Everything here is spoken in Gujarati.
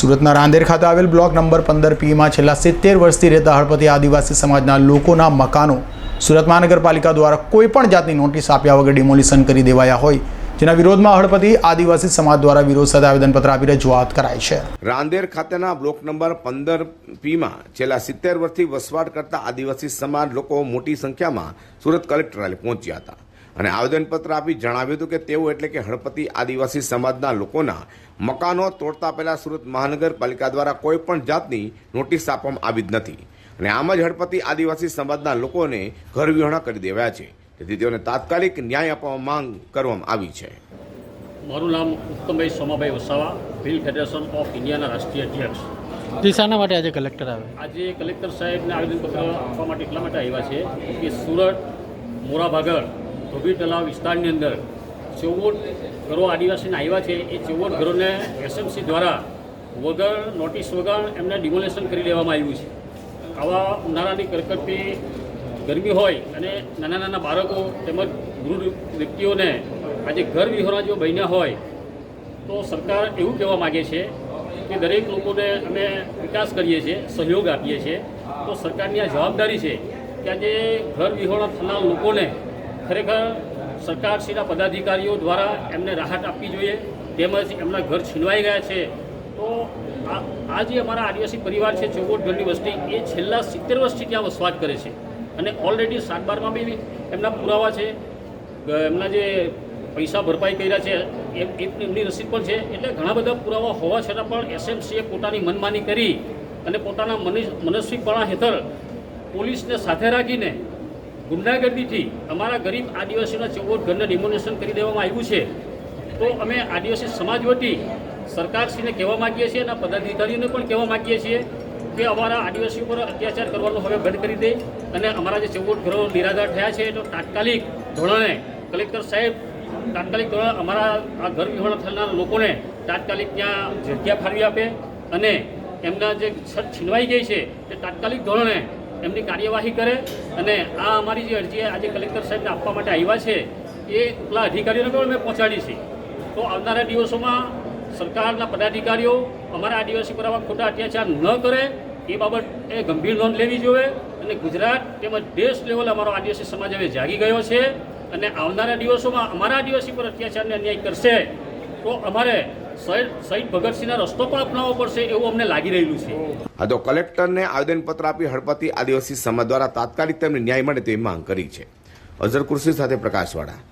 સુરતના રાંદેર ખાતે આવેલ બ્લોક નંબર પંદર પીમાં છેલ્લા સિત્તેર વર્ષથી રહેતા હળપતિ આદિવાસી સમાજના લોકોના મકાનો સુરત મહાનગરપાલિકા દ્વારા કોઈપણ જાતની નોટિસ આપ્યા વગર ડિમોલિશન કરી દેવાયા હોય, જેના વિરોધમાં હળપતિ આદિવાસી સમાજ દ્વારા વિરોધ સાથે આવેદનપત્ર આપી રજૂઆત કરાઈ છે. રાંદેર ખાતેના બ્લોક નંબર પંદર પીમાં છેલ્લા સિત્તેર વર્ષથી વસવાટ કરતા આદિવાસી સમાજ લોકો મોટી સંખ્યામાં સુરત કલેક્ટરાલય પહોંચ્યા હતા. અને આવેદનપત્ર આપી જણાવ્યું હતું કે તેઓ એટલે કે હળપતિ આદિવાસી સમાજના લોકોના મકાનો તોડતા પહેલા સુરત મહાનગરપાલિકા દ્વારા કોઈપણ જાતની નોટિસ આપવામાં આવી જ નથી. અને આમ જ હળપતિ આદિવાસી સમાજના લોકોને ઘર વિહોણા કરી દેવાયા છે. તેથી તેઓને તાત્કાલિક ન્યાય આપવા માંગ કરવામાં આવી છે. મારું નામ ઉત્તમભાઈ સોમાભાઈ વસાવા ભીલ ફેડરેશન ઓફ ઇન્ડિયાના રાષ્ટ્રીય અધ્યક્ષ. દિશાના માટે આજે કલેક્ટર આવે? આજે કલેક્ટર સાહેબને આવેદનપત્ર આપવા માટે એટલા માટે આવ્યા છે કે સુરત મોરાભાગળ ધોબી તલાવ વિસ્તારની અંદર ચૌદ ઘરો આદિવાસીને આવ્યા છે. એ ચૌદ ઘરોને એસએમસી દ્વારા વગર નોટિસ વગર એમને ડિમોલેશન કરી દેવામાં આવ્યું છે. આવા ઉનાળાની કરકરતી ગરમી હોય અને નાના નાના બાળકો તેમજ વૃદ્ધ વ્યક્તિઓને આજે ઘર વિહોરા જો બન્યા હોય તો સરકાર એવું કહેવા માગે છે કે દરેક લોકોને અમે વિકાસ કરીએ છીએ, સહયોગ આપીએ છીએ. તો સરકારની આ જવાબદારી છે કે આજે ઘર વિહોણા થનાર લોકોને ખરેખર સરકારશ્રીના પદાધિકારીઓ દ્વારા એમને રાહત આપવી જોઈએ, તેમજ એમના ઘર છીનવાઈ ગયા છે. તો આ જે અમારા આદિવાસી પરિવાર છે ચોગોટ ઘરની વસ્તી, એ છેલ્લા સિત્તેર વર્ષથી ત્યાં વસવાટ કરે છે. અને ઓલરેડી સાત બારમાં બી એમના પુરાવા છે. એમના જે પૈસા ભરપાઈ કર્યા છે એમની રસીદ પણ છે. એટલે ઘણા બધા પુરાવા હોવા છતાં પણ એસએમસીએ પોતાની મનમાની કરી અને પોતાના મનસ- મનસ્વીપણા હેઠળ પોલીસને સાથે રાખીને ગુંડાગર્દીથી અમારા ગરીબ આદિવાસીના ચૌદ ઘરને ડિમોનેશન કરી દેવામાં આવ્યું છે. તો અમે આદિવાસી સમાજ વતી સરકારશ્રીને કહેવા માગીએ છીએ અને પદાધિકારીઓને પણ કહેવા માગીએ છીએ કે અમારા આદિવાસીઓ પર અત્યાચાર કરવાનો હવે બંધ કરી દે અને અમારા જે ચૌદ ઘરો નિરાધાર થયા છે, તો તાત્કાલિક ધોરણે કલેક્ટર સાહેબ, તાત્કાલિક ધોરણે અમારા આ ઘર વિહોણા થનાર લોકોને તાત્કાલિક ત્યાં જગ્યા ફાળવી આપે અને એમના જે છત છીનવાઈ ગઈ છે, તે તાત્કાલિક ધોરણે એમની કાર્યવાહી કરે અને આ અમારી જે અરજી આજે કલેક્ટર સાહેબને આપવા માટે આવ્યા છે, એ ઉપલા અધિકારીઓને પણ અમે પહોંચાડી છે. તો આવનારા દિવસોમાં સરકારના પદાધિકારીઓ અમારા આદિવાસી પર આવા ખોટા અત્યાચાર ન કરે, એ બાબત એ ગંભીર નોંધ લેવી જોઈએ અને ગુજરાત તેમજ દેશ લેવલે અમારો આદિવાસી સમાજ હવે જાગી ગયો છે અને આવનારા દિવસોમાં અમારા આદિવાસી પર અત્યાચારને અન્યાય કરશે, તો અમારે શહીદ ભગતસિંહના રસ્તો પણ અપનાવવો પડશે એવું અમને લાગી રહ્યું છે. હા તો કલેક્ટરને આવેદનપત્ર આપી હળપતિ આદિવાસી સમાજ દ્વારા તાત્કાલિક તેમને ન્યાય મળે તેવી માંગ કરી છે. અઝર કુર્સી સાથે પ્રકાશવાળા.